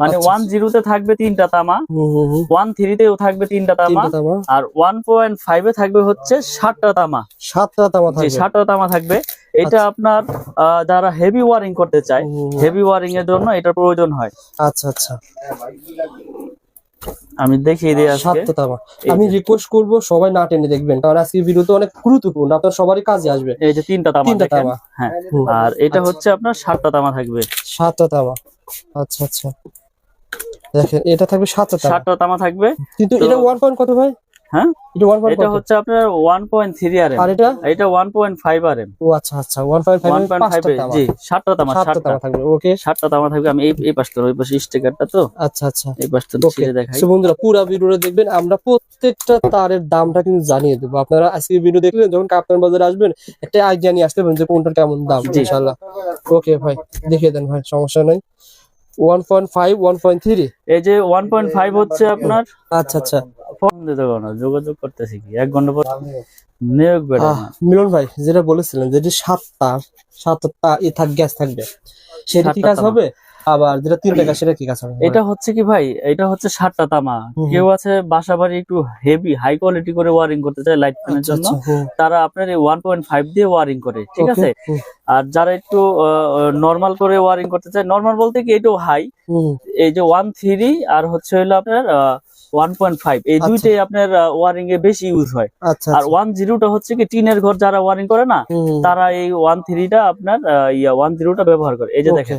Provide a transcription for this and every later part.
মানে আচ্ছা, ওয়ান জিরোতে থাকবে তিনটা তামা ওয়ান থ্রিতেও থাকবে তিনটা তামা আর ওয়ান পয়েন্ট ফাইভে থাকবে হচ্ছে ষাটটা তামা। সাতটা তামা থাকবে। ষাটটা তামা থাকবে। এটা আচ্ছা। আপনার যারা হেভি ওয়ারিং করতে চায়। হেভি ওয়ারিং এর জন্য এটার প্রয়োজন হয়। আচ্ছা আচ্ছা। আমি দেখিয়ে দিই আজকে। সাতটা তামা। আমি রিকোয়েস্ট করব সবাই না টেনে দেখবেন কারণ আজকে ভিডিওতে অনেক গুরুত্বপূর্ণ আপনার সবারই কাজে আসবে। এই যে তিনটা তামা তিনটা তামা। হ্যাঁ আর এটা আচ্ছা। হচ্ছে আপনার ষাটটা তামা থাকবে। সাতটা তামা। আচ্ছা আচ্ছা। দেখেন এটা থাকবে সাতটা ষাটটা তামা থাকবে। কিন্তু এটা ওয়ান পয়েন্ট কত ভাই? হ্যাঁ? এটা ওয়ান পয়েন্ট এটা হচ্ছে আপনার ওয়ান পয়েন্ট থ্রি আর আর এটা? এটা one point five R M ও আচ্ছা আচ্ছা ওয়ান পয়েন্ট ফাইভ ফাইভ জি ষাটটা তামা সাতটা তামা থাকবে ওকে ষাটটা তামা থাকবে আমি এই এই পাশটা ওই পাশে স্টিকারটা তো? আচ্ছা আচ্ছা। এই পাশটা ওকে ছিঁড়ে দেখাই। সো বন্ধুরা পুরো ভিডিওটা দেখবেন আমরা প্রত্যেকটা তারের দামটা কিন্তু জানিয়ে দেবো। আপনারা আজকে ভিডিও দেখলেন যখন কাপ্তান বাজারে আসবেন একটা আইডিয়া নিয়ে আসতে পারেন যে কোনটা কেমন দাম জি। ইনশাল্লাহ ওকে ভাই দেখিয়ে দেন ভাই সমস্যা নাই। One point five one point three এই যে ওয়ান পয়েন্ট ফাইভ হচ্ছে আপনার? আচ্ছা আচ্ছা। ফোন দিতে পারো না যোগাযোগ করতেছি কি? এক ঘণ্টা পর নিয়োগ মিলন ভাই যেটা বলেছিলেন যেটি সাতটা সাতটা ই থাক গ্যাস থাকবে। সেটা কি কাজ হবে? আবার যেটা তিন টাকা সেটা কি কাজ এটা হচ্ছে কি ভাই? এটা হচ্ছে ষাটটা তামা। কেউ আছে বাসা বাড়ি একটু হেভি হাই কোয়ালিটি করে ওয়ারিং করতে চায় লাইট ফ্যানের আচ্ছা জন্য আচ্ছা তারা আপনার এই ওয়ান পয়েন্ট ফাইভ দিয়ে ওয়ারিং করে ঠিক আছে? আর যারা একটু নর্মাল করে ওয়ারিং করতে চায় নর্মাল বলতে কি একটু হাই এই যে ওয়ান থ্রি আর হচ্ছে হলো আপনার ওয়ান পয়েন্ট ফাইভ এই আচ্ছা। দুইটাই আপনার ওয়ারিং এ বেশি ইউজ হয়। আর ওয়ান জিরোটা হচ্ছে কি টিনের ঘর যারা ওয়ারিং করে না তারা এই ওয়ান থ্রিটা আপনার ওয়ান জিরোটা ব্যবহার করে। এই যে দেখেন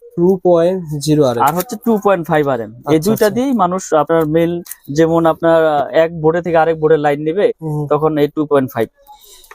আর আর হচ্ছে two point five R M এই দুইটা। দিয়েই মানুষ আপনার মেল যেমন আপনার এক বোর্ডে থেকে আরেক বোর্ডের লাইন নেবে তখন এই টু পয়েন্ট ফাইভ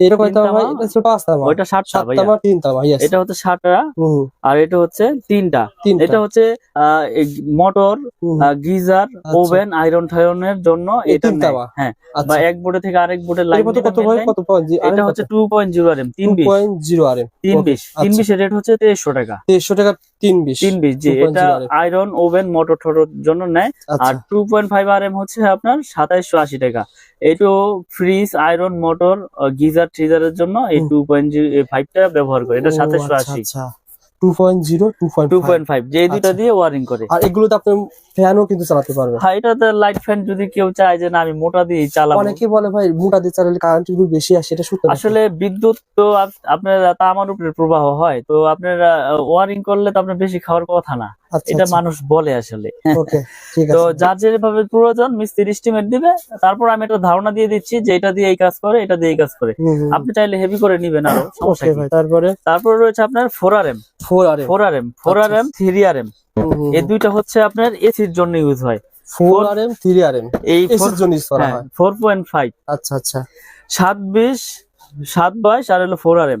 এটা কয় তামা এটা ছিল পাঁচ তামা ওইটা সাত তামা তিন তামা ইয়েস এটা হচ্ছে সাতটা আর এটা হচ্ছে তিনটা। তিনটা। এটা হচ্ছে মোটর গিজার আচ্ছা। ওভেন আয়রন টায়রনের জন্য এটা তামা? হ্যাঁ আচ্ছা। বা এক বোর্ডে থেকে আরেক বোর্ডের লাইন কত কত কত এটা হচ্ছে two point zero R M তিন টু বিশ পয়েন্ট জিরো আর তিন বিশ তিন আচ্ছা। রেট হচ্ছে তেইশশো টাকা তেইশশো টাকা তিন বিশ তিন বিশ জি এটা আয়রন ওভেন মোটর টোটর জন্য নেয়। আচ্ছা। আর two point five R M হচ্ছে আপনার সাতাইশশো আশি টাকা। এইটু ফ্রিজ আয়রন মোটর গিজার ট্রিজারের জন্য এই টু পয়েন্ট ফাইভটা ব্যবহার করে। এটা সাতাইশশো আশি। Two point zero two point two point five যে এই আচ্ছা। দিয়ে করে। আর এগুলোতে আপনি ফ্যানও কিন্তু চালাতে পারবেন। হ্যাঁ এটাতে লাইট ফ্যান যদি কেউ চায় যে না আমি মোটা দিয়ে চালাবো। অনেকে বলে ভাই মোটা দিয়ে চালালে কারেন্ট বেশি আসে এটা সত্য আসলে বিদ্যুৎ তো আপ- আপনার তামার উপরে প্রবাহ হয়। তো আপনার ওয়ারিং করলে তো আপনার বেশি খাওয়ার কথা না। আচ্ছা এটা আচ্ছা, মানুষ বলে আসলে। তো যার যেভাবে প্রয়োজন মিস্ত্রি এস্টিমেট দিবে। তারপর আমি একটা ধারণা দিয়ে দিচ্ছি যে এটা দিয়ে এই কাজ করে এটা দিয়ে এই কাজ করে। আপনি চাইলে হেভি করে নিবেন আরও সমস্যা তারপরে? তারপর রয়েছে আপনার four R M four R four R M four R M three R M এই দুইটা হচ্ছে আপনার এসির জন্য ইউজ হয়। Four R M three R M এই এসির জন্য ইউজ করা হয় ফোর পয়েন্ট ফাইভ আচ্ছা আচ্ছা। সাত বিশ সাত বাইশ আর হলো ফোর আর এম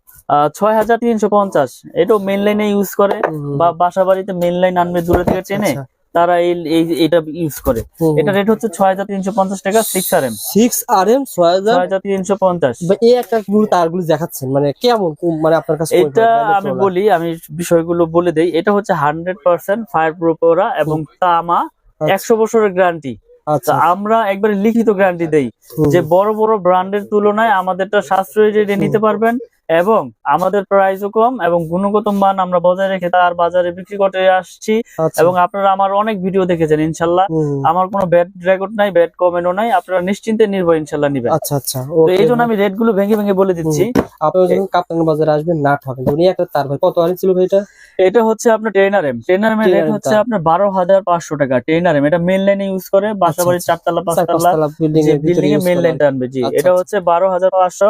ছয় হাজার তিনশো পঞ্চাশ। এটাও মেন লাইনে ইউজ করে। বা বাসা বাড়িতে মেন লাইন আনবে দূরে থেকে টেনে তারা এই এটা ইউজ করে। এটা রেট হচ্ছে ছয় হাজার তিনশো পঞ্চাশ টাকা six R M six R M ছয় হাজার তিনশো পঞ্চাশ। এই একটা গুলো তারগুলো দেখাচ্ছেন মানে কেমন মানে আপনার কাছে এটা আমি বলি আমি বিষয়গুলো বলে দেই। এটা হচ্ছে হান্ড্রেড পার্সেন্ট ফায়ার প্রুফ ওরা এবং তামা আচ্ছা। একশো বছরের গ্যারান্টি আচ্ছা। আমরা একবারে লিখিত গ্যারান্টি দেই যে বড় বড় ব্র্যান্ডের তুলনায় আমাদেরটা সাশ্রয়ী রেটে নিতে পারবেন। এবং আমাদের প্রাইসও কম এবং গুণগত মান আমরা বজায় রেখে তার বাজারে বিক্রি করতে আসছি। আচ্ছা, এবং আপনারা আমার অনেক ভিডিও দেখেছেন ইনশাল্লাহ। আমার কোনো ব্যাড রেকর্ড নাই ব্যাড কমেন্টও নাই। আপনারা নিশ্চিন্তে নির্ভয় ইনশাল্লাহ নিবেন। আচ্ছা আচ্ছা। তো এই জন্য আমি রেটগুলো ভেঙে ভেঙে বলে দিচ্ছি। আপনারা যখন কাপ্তান বাজারে আসবেন না ঠকেন উনি একটা তার ভাই। কত আনি ছিল ভাই এটা? এটা হচ্ছে আপনার trainer M trainer M rate হচ্ছে আপনার বারো হাজার পাঁচশো টাকা। ট্রেনার এম এটা মেন লাইনে ইউজ করে। বাসা বাড়ির আচ্ছা। চারতলা চার পাঁচতলা বিল্ডিং এ মেন করা। লাইনটা আনবে জি। আচ্ছা, এটা আচ্ছা। হচ্ছে বারো হাজার পাঁচশো।